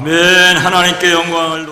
아멘. 하나님께 영광을